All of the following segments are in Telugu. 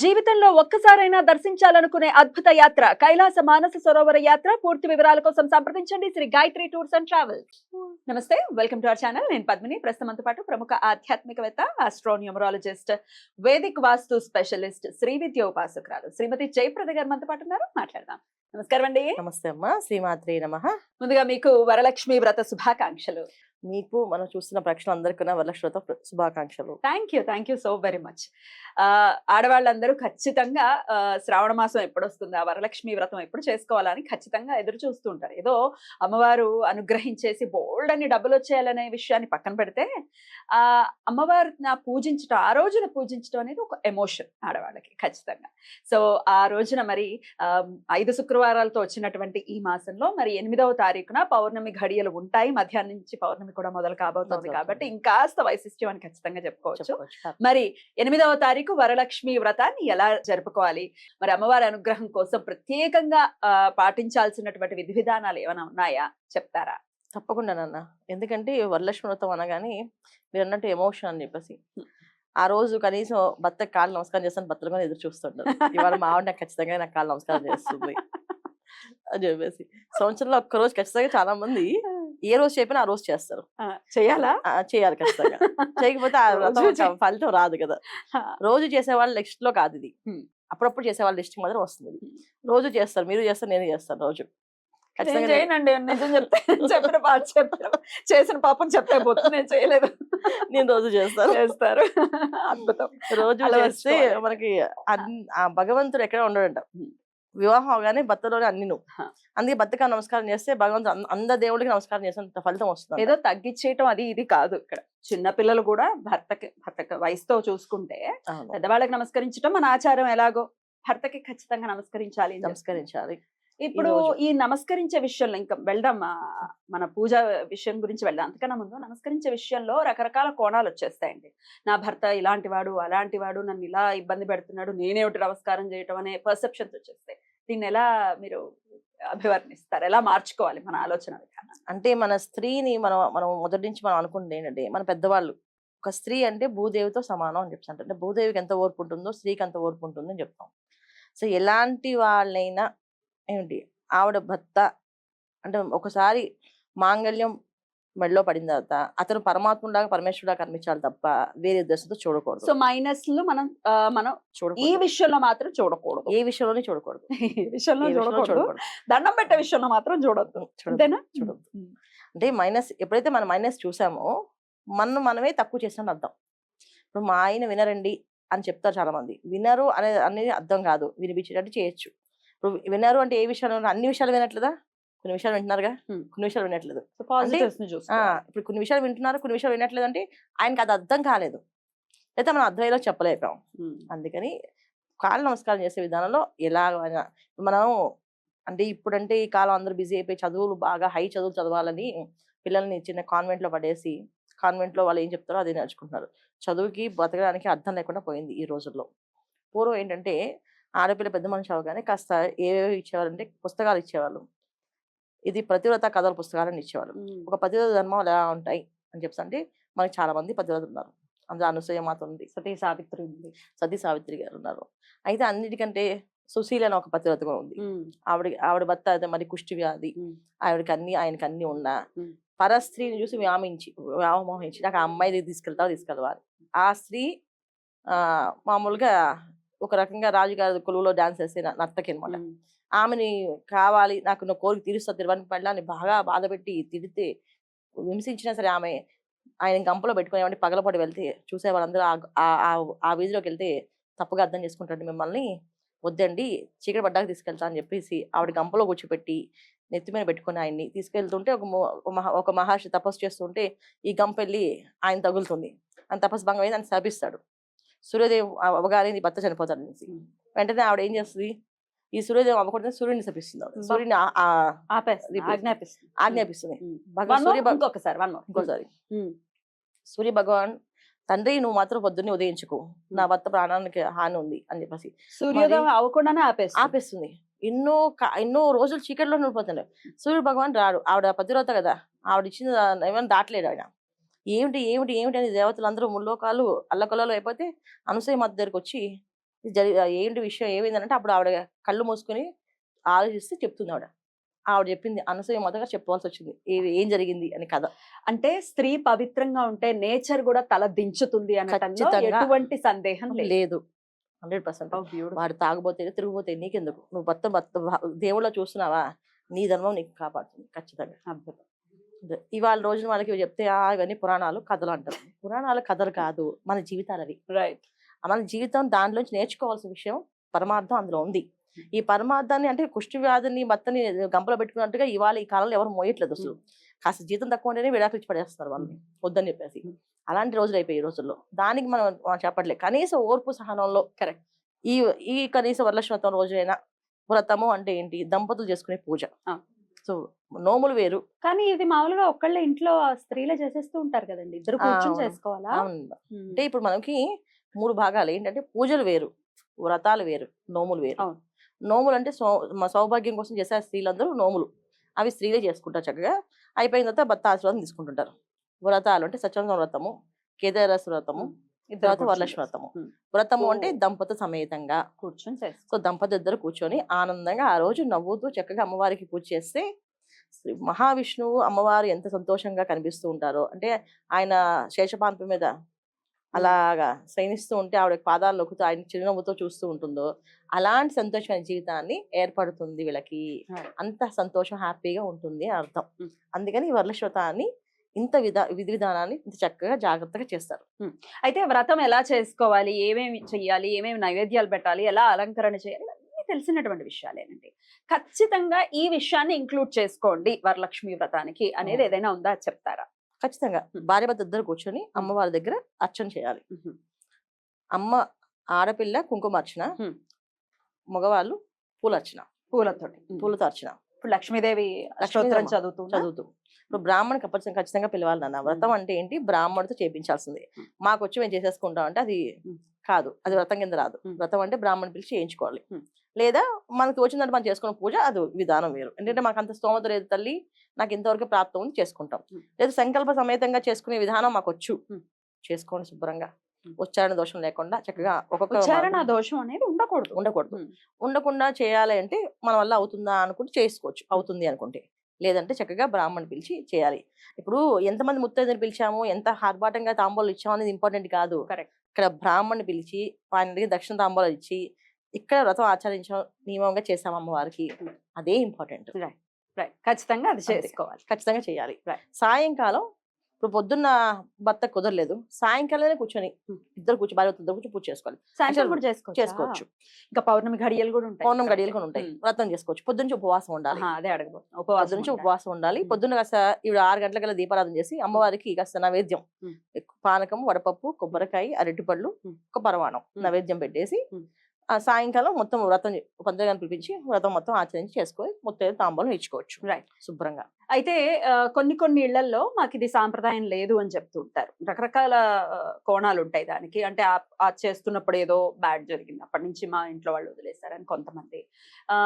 జీవితంలో ఒక్కసారైనా దర్శించాలనుకునే అద్భుత యాత్ర కైలాస మానస సరోవర యాత్ర. పూర్తి వివరాల కోసం సంప్రదించండి. Shri Gayatri tours and travels. నమస్తే వెల్కమ్ టు అవర్ ఛానల్. నేను పద్మిని. ప్రస్తుతంతో పాటు ప్రముఖ ఆధ్యాత్మికవేత్త astronumerologist Vedic vastu specialist Shri Vidya ఉపాసకురాలు Shrimati Jayaprada garu మనతో పాటు ఉన్నారు. మాట్లాడదాం. నమస్కారం అండి. నమస్తే అమ్మా. శ్రీమాత్రి నమ. ముందుగా మీకు వరలక్ష్మి వ్రత శుభాకాంక్షలు. మీకు మనం చూస్తున్న ప్రేక్షకులందరికీ వరలక్ష్మితో శుభాకాంక్షలు. Thank you thank you so very much ఆడవాళ్ళందరూ ఖచ్చితంగా శ్రావణ మాసం ఎప్పుడు వస్తుంది ఆ వరలక్ష్మి వ్రతం ఎప్పుడు చేసుకోవాలని ఖచ్చితంగా ఎదురు చూస్తుంటారు ఏదో అమ్మవారు అనుగ్రహించేసి బోల్డ్ అని డబ్బులు వచ్చేయాలనే విషయాన్ని పక్కన పెడితే ఆ అమ్మవారు నా పూజించడం ఆ రోజున పూజించడం అనేది ఒక ఎమోషన్ ఆడవాళ్ళకి ఖచ్చితంగా. సో ఆ రోజున మరి ఆ, ఐదు శుక్రవారాలతో వచ్చినటువంటి ఈ మాసంలో మరి ఎనిమిదవ తారీఖున పౌర్ణమి ఘడియలు ఉంటాయి. మధ్యాహ్నం నుంచి పౌర్ణమి కూడా మొదలు కాబోతోంది. కాబట్టి ఇంకాస్త వైశిష్ట్యం అని ఖచ్చితంగా చెప్పుకోవచ్చు. మరి ఎనిమిదవ తారీఖు వరలక్ష్మి వ్రతాన్ని ఎలా జరుపుకోవాలి? మరి అమ్మవారి అనుగ్రహం కోసం ప్రత్యేకంగా పాటించాల్సినటువంటి విధి విధానాలు ఏమైనా ఉన్నాయా? చెప్తారా? తప్పకుండా నాన్న. ఎందుకంటే వరలక్ష్మి వ్రతం అనగానే మీరు అన్నట్టు ఎమోషన్ అని చెప్పేసి. ఆ రోజు కనీసం భర్త కాళ్ళు నమస్కారం చేస్తాను భర్తలు కూడా ఎదురు చూస్తుంటారు. ఇవాళ మా ఆవిడ నాకు ఖచ్చితంగా నాకు కాళ్ళు నమస్కారం చేస్తుంది అని చెప్పేసి. సంవత్సరంలో ఒక్క రోజు ఖచ్చితంగా చాలా మంది ఏ రోజు చెప్పినా ఆ రోజు చేస్తారు. ఆ, చేయాలి? ఖచ్చితంగా. చేయకపోతే ఆ వ్రతం రోజు ఫలితం రాదు కదా. రోజు చేసే వాళ్ళ లిస్ట్లో కాదు ఇది. అప్పుడప్పుడు చేసే వాళ్ళ లిస్ట్ మాత్రం వస్తుంది. రోజు చేస్తారు మీరు చేస్తారు నేను చేస్తాను రోజు. చేయనండి నిజం చెప్తే చెప్పిన పాట చెప్పిన. చేసిన పాపం చెప్పే పోతుంది నేను చేయలేదు. నేను రోజు చేస్తాను. చేస్తారు. అద్భుతం. రోజు చేస్తే. మనకి ఆ. భగవంతుడు ఎక్కడ ఉండడంట. వివాహం అవగానే భర్తలోనే అన్ని నువ్వు. అందుకే భర్తకు నమస్కారం చేస్తే భగవంతుడు అన్- అంద దేవుడికి నమస్కారం చేసినంత ఫలితం వస్తుంది ఏదో తగ్గించేయటం అది ఇది కాదు ఇక్కడ చిన్న పిల్లలు కూడా భర్తకి భర్తకి వయసుతో చూసుకుంటే. పెద్దవాళ్ళకి నమస్కరించడం మన ఆచారం ఎలాగో భర్తకి ఖచ్చితంగా నమస్కరించాలి. నమస్కరించాలి ఇప్పుడు. ఈ నమస్కరించే విషయంలో ఇంకా వెళ్దాం మన పూజ విషయం గురించి వెళ్దాం అంతకన్నా ముందు నమస్కరించే విషయంలో రకరకాల కోణాలు వచ్చేస్తాయండి నా భర్త ఇలాంటి వాడు అలాంటి వాడు నన్ను ఇలా ఇబ్బంది పెడుతున్నాడు నేనేమిటి నమస్కారం చేయటం అనే పర్సెప్షన్స్ వచ్చేస్తాయి దీన్ని ఎలా మీరు అభివర్ణిస్తారు? ఎలా మార్చుకోవాలి మన ఆలోచన విధానం అంటే మన స్త్రీని మనం మనం మొదటి నుంచి మనం అనుకుంటుంది ఏంటంటే మన పెద్దవాళ్ళు ఒక స్త్రీ అంటే భూదేవితో సమానం అని చెప్తాం అంటే భూదేవికి ఎంత ఓర్పు ఉంటుందో స్త్రీకి అంత ఓర్పు ఉంటుందని చెప్తాం. సో ఎలాంటి వాళ్ళైనా ఏమిటి? ఆవిడ భర్త అంటే ఒకసారి మాంగళ్యం మెడలో పడిన తర్వాత అతను పరమాత్ములాగా పరమేశ్వరుడా కనిపించాలి తప్ప వేరే ఉద్దేశంతో చూడకూడదు. సో మైనస్లు మనం ఆ, మనం ఈ చూడకూడదు. విషయంలో మాత్రం చూడకూడదు. ఏ విషయంలోనే చూడకూడదు. ఈ విషయంలో చూడకూడదు. దండం పెట్టే విషయంలో మాత్రం చూడొద్దు. అంతేనా? చూడొద్దు. అంటే మైనస్ ఎప్పుడైతే మనం మైనస్ చూసామో మనం మనమే తక్కువ చేసిన అర్థం. ఇప్పుడు మా ఆయన వినరండి అని చెప్తారు చాలా మంది వినరు అనే అనేది అర్థం కాదు. వినిపించేటట్టు చేయొచ్చు. ఇప్పుడు వినరు అంటే ఏ విషయాలు? అన్ని విషయాలు వినట్లేదా? కొన్ని విషయాలు వింటున్నారుగా. కొన్ని విషయాలు వినట్లేదు. ఇప్పుడు కొన్ని విషయాలు వింటున్నారు కొన్ని విషయాలు వినట్లేదు అంటే ఆయనకి అది అర్థం కాలేదు. అయితే మనం అర్థమయ్యేలా చెప్పలేకపోయాం. ఉమ్. అందుకని కాళ్ళు నమస్కారం చేసే విధానంలో ఎలాగైనా మనం అంటే ఇప్పుడంటే ఈ కాలం అందరూ బిజీ అయిపోయి చదువులు బాగా హై చదువులు చదవాలని పిల్లల్ని చిన్న కాన్వెంట్లో పడేసి కాన్వెంట్లో వాళ్ళు ఏం చెప్తారో అదే నేర్చుకుంటున్నారు. చదువుకి బతకడానికి అర్థం లేకుండా పోయింది ఈ రోజుల్లో. పూర్వం ఏంటంటే ఆడపిల్ల పెద్ద మనిషి అవగానే కాస్త ఏవేవి ఇచ్చేవారంటే పుస్తకాలు ఇచ్చేవాళ్ళు. ఇది ప్రతివ్రత కథల పుస్తకాలను ఇచ్చేవాళ్ళు ఉమ్. ఒక పతివ్రత ధర్మాలు ఎలా ఉంటాయి అని చెప్పి అంటే మనకి చాలా మంది పతివ్రతలు ఉన్నారు అందులో అనసూయ మాత ఉంది సతీ సావిత్రి ఉంది సతీ సావిత్రి గారు ఉన్నారు అయితే అన్నిటికంటే సుశీల అని ఒక పతివ్రత కూడా ఉంది. ఆవిడ ఆవిడ భర్త అయితే మరి కుష్టి వ్యాధి. ఆవిడకి అన్ని ఆయనకి అన్ని ఉన్నా. పరస్త్రీని చూసి వ్యామించి వ్యామోహించి నాకు ఆ అమ్మాయి తీసుకెళ్తావా తీసుకెళ్ళవాలి ఆ స్త్రీ ఆ మామూలుగా ఒక రకంగా రాజుగారి కొలువులో డాన్స్ చేసే నర్తకి అనమాట. ఆమెని కావాలి నాకు నా కోరిక తీరుస్తా తిరువని పళ్ళని బాగా బాధపెట్టి తిడితే హింసించినా సరే ఆమె ఆయన గంపలో పెట్టుకుని ఏమంటే పగలపడి వెళ్తే చూసే వాళ్ళందరూ ఆ- వీధిలోకి వెళ్తే తప్పుగా అర్థం చేసుకుంటాడు మిమ్మల్ని వద్దండి చీకటి పడ్డాక తీసుకెళ్తా అని చెప్పేసి ఆవిడ గంపలో కూర్చోపెట్టి నెత్తి మీద పెట్టుకుని ఆయన్ని తీసుకెళ్తుంటే ఒక ఒక మహర్షి తపస్సు చేస్తుంటే ఈ గంప వెళ్ళి ఆయన తగులుతుంది. ఆయన తపస్సు భంగం అయింది ఆయన శాపిస్తాడు. సూర్యదేవ్ అవగానే నీ భర్త చనిపోతాడు అనేసి. వెంటనే ఆవిడ ఏం చేస్తుంది? ఈ సూర్యదేవం అవ్వకూడదు శపిస్తుంది ఆవిడ. బా. సూర్యుని. ఆజ్ఞాపిస్తుంది. ఆజ్ఞాపిస్తుంది. సూర్య ఇంకొకసారి ఇంకోసారి భగవాన్ తండ్రి నువ్వు మాత్రం పొద్దున్నే ఉదయించుకో. నా భర్త ప్రాణానికి హాని ఉంది అని చెప్పేసి. సూర్యోదయం అవ్వకుండానే ఆపేస్తుంది. ఆపేస్తుంది. ఎన్నో ఎన్నో రోజులు చీకట్లో ఉండిపోతున్నాడు సూర్య భగవాన్ రాడు. ఆవిడ పతివ్రత కదా. ఆవిడ ఇచ్చిన ఏమైనా దాటలేడు ఆయన. ఏమిటి ఏమిటి ఏమిటి అని దేవతలు అందరూ ముల్లోకాలు అల్లకొల్లలో అయిపోతే అనసూయ మధ్య దగ్గరికి వచ్చి జరి ఏంటి విషయం ఏమైందంటే అప్పుడు ఆవిడ కళ్ళు మూసుకొని ఆలోచిస్తే చెప్తుంది ఆవిడ ఆవిడ చెప్పింది అనసూయ మొదట చెప్పవలసి వచ్చింది ఏ- ఏం జరిగింది అని కథ. అంటే స్త్రీ పవిత్రంగా ఉంటే నేచర్ కూడా తల దించుతుంది. ఎటువంటి సందేహం లేదు. Hundred percent. వాడు తాగుబోతే తిరిగిపోతే నీకెందుకు? నువ్వు భర్త భర్త దేవుళ్ళ చూస్తున్నావా? నీ ధర్మం నీకు కాపాడుతుంది ఖచ్చితంగా. అద్భుతం. ఇవాళ రోజున వాళ్ళకి చెప్తే ఆ ఇవన్నీ పురాణాలు కథలు అంటారు. పురాణాలు కథలు కాదు. మన జీవితాలు అవి రైట్ మన జీవితం దానిలోంచి నేర్చుకోవాల్సిన విషయం పరమార్థం అందులో ఉంది. ఈ పరమార్థాన్ని అంటే కుష్టి వ్యాధిని భర్తని గంపలో పెట్టుకున్నట్టుగా ఇవాళ ఈ కాలంలో ఎవరు మోయట్లేదు అసలు. కాస్త జీతం తక్కువ ఉంటేనే విడాకులు ఇచ్చి పడేస్తున్నారు వాళ్ళని వద్దని చెప్పేసి. అలాంటి రోజులు అయిపోయి ఈ రోజుల్లో. దానికి మనం మనం చెప్పట్లేదు. కనీసం ఓర్పు సహనంలో Correct. ఈ ఈ కనీస వరలక్ష్మతం రోజైనా వ్రతము అంటే ఏంటి? దంపతులు చేసుకునే పూజ. సో నోములు వేరు. కానీ ఇది మామూలుగా ఒక్కళ్ళే ఇంట్లో స్త్రీలే చేసేస్తూ ఉంటారు కదండి. ఇద్దరు కూర్చొని. చేసుకోవాలా. అంటే ఇప్పుడు మనకి మూడు భాగాలు. ఏంటంటే పూజలు వేరు వ్రతాలు వేరు నోములు వేరు. నోములు అంటే సౌభాగ్యం కోసం చేసే స్త్రీలందరూ నోములు. అవి స్త్రీలే చేసుకుంటారు చక్కగా. అయిపోయిన తర్వాత భర్త ఆశీర్వాదం తీసుకుంటుంటారు. వ్రతాలు అంటే సత్యనారాయణ వ్రతము కేదారస్ వ్రతము తర్వాత వరలక్ష్మి వ్రతము. వ్రతము. అంటే దంపత సమేతంగా కూర్చొని సో దంపతి ఇద్దరు కూర్చొని ఆనందంగా ఆ రోజు నవ్వుతూ చక్కగా అమ్మవారికి పూజ చేస్తే శ్రీ మహావిష్ణువు అమ్మవారు ఎంత సంతోషంగా కనిపిస్తూ ఉంటారో. అంటే ఆయన శేషపాన్పు మీద అలాగా శయనిస్తూ ఉంటే ఆవిడ పాదాలు నొక్కుతూ ఆయన చిరునవ్వుతో చూస్తూ ఉంటుందో అలాంటి సంతోషమైన జీవితాన్ని ఏర్పడుతుంది వీళ్ళకి. అంత సంతోషం హ్యాపీగా ఉంటుంది అర్థం. అందుకని ఈ వరలక్ష్మతాన్ని ఇంత విధా విధి విధానాన్ని ఇంత చక్కగా జాగ్రత్తగా చేస్తారు. అయితే వ్రతం ఎలా చేసుకోవాలి? ఏమేమి చెయ్యాలి? ఏమేమి నైవేద్యాలు పెట్టాలి? ఎలా అలంకరణ చేయాలి? తెలిసినటువంటి విషయాలేనండి. ఖచ్చితంగా ఈ విషయాన్ని ఇంక్లూడ్ చేసుకోండి వరలక్ష్మి వ్రతానికి అనేది. ఏదైనా ఉందా చెప్తారా? ఖచ్చితంగా. భార్య భర్త ఇద్దరు కూర్చొని అమ్మవారి దగ్గర అర్చన చేయాలి. అమ్మ ఆడపిల్ల కుంకుమార్చన Hmm. మగవాళ్ళు పూలర్చన. పూలతోటి. పూలతో అర్చన. ఇప్పుడు లక్ష్మీదేవి చదువుతూ చదువుతూ. ఇప్పుడు బ్రాహ్మణ్ ఖచ్చితంగా ఖచ్చితంగా పిలవాలి నాన్న. వ్రతం అంటే ఏంటి? బ్రాహ్మణుడితో చేయించాల్సింది. మాకు వచ్చి మేము చేసేసుకుంటాం అంటే అది. కాదు. అది వ్రతం కింద రాదు. వ్రతం అంటే బ్రాహ్మణ్ పిలిచి చేయించుకోవాలి. లేదా మనకి వచ్చిందంటే మనం చేసుకున్న పూజ అది విధానం వేరు. ఎందుకంటే మాకు అంత స్తోమత లేదు తల్లి. నాకు ఇంతవరకు ప్రాప్తం ఉంది చేసుకుంటాం. లేదా సంకల్ప సమేతంగా చేసుకునే విధానం మాకు వచ్చు. చేసుకోండి శుభ్రంగా. ఉచ్చారణ దోషం లేకుండా చక్కగా ఒక్కొక్క ఉచ్చారణ దోషం అనేది ఉండకూడదు. ఉండకూడదు. ఉండకుండా చేయాలి అంటే మన వల్ల అవుతుందా అనుకుంటే చేసుకోవచ్చు. అవుతుంది అనుకుంటే. లేదంటే చక్కగా బ్రాహ్మణ్ పిలిచి చేయాలి. ఇప్పుడు ఎంతమంది ముత్తైదుని పిలిచాము? ఎంత హార్బాటంగా తాంబూలు ఇచ్చాము అనేది ఇంపార్టెంట్ కాదు. ఇక్కడ బ్రాహ్మణ్ని పిలిచి ఆయనకి దక్షిణ తాంబూలాలు ఇచ్చి ఇక్కడ వ్రతం ఆచరించాం నియమంగా చేసాం అమ్మవారికి. అదే ఇంపార్టెంట్. రైట్. ఖచ్చితంగా అది. చేసుకోవాలి. ఖచ్చితంగా చేయాలి. సాయంకాలం ఇప్పుడు పొద్దున్న భర్త కుదరలేదు సాయంకాలమే కూర్చొని. ఇద్దరు కూర్చొని భార్య ఇద్దరు కూర్చొని పూజ చేసుకోవాలి సాయంత్రం కూడా చేసుకోవచ్చు చేసుకోవచ్చు ఇంకా పౌర్ణమి ఘడియలు కూడా ఉంటాయి పౌర్ణం గడియలు కూడా ఉంటాయి. వ్రతం చేసుకోవచ్చు పొద్దున్న ఉపవాసం ఉండాలి అదే పొద్దు ఉపవాసం నుంచి. ఉపవాసం ఉండాలి. పొద్దున్న కాస్త ఇవి ఆరు గంటలకల్లా దీపారాధన చేసి అమ్మవారికి కాస్త నైవేద్యం. పానకం వడపప్పు కొబ్బరికాయ అరటిపళ్ళు. ఒక పరమాణం ఉమ్. నైవేద్యం పెట్టేసి. ఆ సాయంకాలం మొత్తం వ్రతం పంచగాన్ని పిలిపించి వ్రతం మొత్తం ఆచరించి చేసుకొని మొత్తం తాంబూలం ఇచ్చుకోవచ్చు. Right. శుభ్రంగా. అయితే కొన్ని కొన్ని ఇళ్ళలో మాకు ఇది సాంప్రదాయం లేదు అని చెప్తూ ఉంటారు. రకరకాల కోణాలు ఉంటాయి దానికి. అంటే ఆ- చేస్తున్నప్పుడు ఏదో బ్యాడ్ జరిగింది అప్పటి నుంచి మా ఇంట్లో వాళ్ళు వదిలేశారని కొంతమంది. ఆ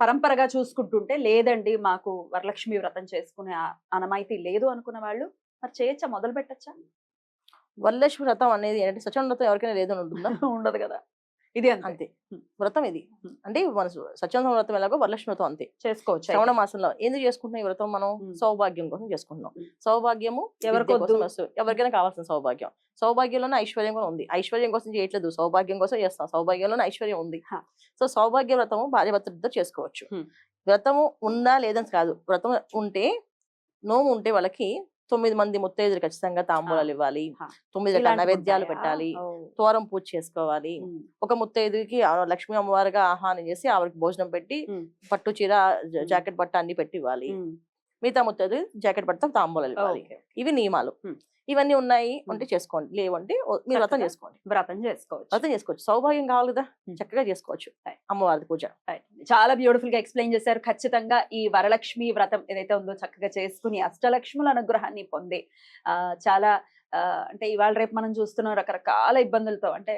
పరంపరగా చూసుకుంటుంటే లేదండి మాకు వరలక్ష్మి వ్రతం చేసుకునే అనమైతే లేదు అనుకున్న వాళ్ళు. మరి చేయొచ్చా? మొదలు పెట్టచ్చా వరలక్ష్మి వ్రతం అనేది ఏంటంటే సత్యం వ్రతం ఎవరికైనా లేదు ఉంటుందా ఉండదు కదా. ఇది అంతే. వ్రతం ఇది. అంటే మన సత్యం వ్రతం ఎలాగో వరలక్ష్మి వ్రతం అంతే. చేసుకోవచ్చు. శ్రవణ మాసంలో ఎందుకు చేసుకుంటున్నాం ఈ వ్రతం మనం. సౌభాగ్యం కోసం చేసుకుంటున్నాం. సౌభాగ్యము వస్తు- ఎవరికైనా కావాల్సిన సౌభాగ్యం. సౌభాగ్యంలోనే ఐశ్వర్యం కూడా ఉంది. ఐశ్వర్యం కోసం చేయట్లేదు. సౌభాగ్యం కోసం చేస్తాం సౌభాగ్యంలోనే ఐశ్వర్యం ఉంది. సో సౌభాగ్య వ్రతము భార్య భర్తలతో చేసుకోవచ్చు. వ్రతము ఉందా లేదని కాదు. వ్రతం ఉంటే నోము ఉంటే వాళ్ళకి తొమ్మిది మంది ముత్తైదులు ఖచ్చితంగా తాంబూలాలు ఇవ్వాలి. తొమ్మిది రకాల నైవేద్యాలు? పెట్టాలి. తోరం పూజ చేసుకోవాలి. ఒక ముత్తైదుకి లక్ష్మీ అమ్మవారిగా ఆహ్వానం చేసి ఆవిడకి భోజనం పెట్టి. పట్టు చీర. జాకెట్ బట్ట అన్ని పెట్టి ఇవ్వాలి. మిగతా ముత్తైదు జాకెట్ బట్ట తాంబూలాలు ఇవ్వాలి. ఇవి నియమాలు. ఇవన్నీ ఉన్నాయి అంటే చేసుకోండి. లేవంటే మీరు వ్రతం చేసుకోండి. వ్రతం చేసుకోవచ్చు. వ్రతం చేసుకోవచ్చు. సౌభాగ్యం కావాలి కదా. చక్కగా చేసుకోవచ్చు. అమ్మవారి పూజ. చాలా బ్యూటిఫుల్గా ఎక్స్ప్లెయిన్ చేశారు. ఖచ్చితంగా ఈ వరలక్ష్మి వ్రతం ఏదైతే ఉందో చక్కగా చేసుకుని అష్టలక్ష్ముల అనుగ్రహాన్ని పొంది ఆ చాలా అంటే ఇవాళ రేపు మనం చూస్తున్న రకరకాల ఇబ్బందులతో అంటే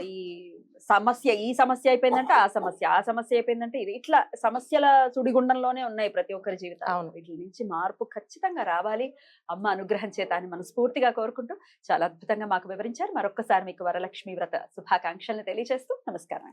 ఈ సమస్య ఈ సమస్య అయిపోయిందంటే ఆ సమస్య ఆ సమస్య అయిపోయిందంటే ఇది. ఇట్లా సమస్యల సుడిగుండంలోనే ఉన్నాయి ప్రతి ఒక్కరి జీవితం అవును. వీటి నుంచి మార్పు ఖచ్చితంగా రావాలి. అమ్మ అనుగ్రహం చేత అని మనస్ఫూర్తిగా కోరుకుంటూ చాలా అద్భుతంగా మాకు వివరించారు. మరొక్కసారి మీకు వరలక్ష్మి వ్రత శుభాకాంక్షల్ని తెలియజేస్తూ నమస్కారం.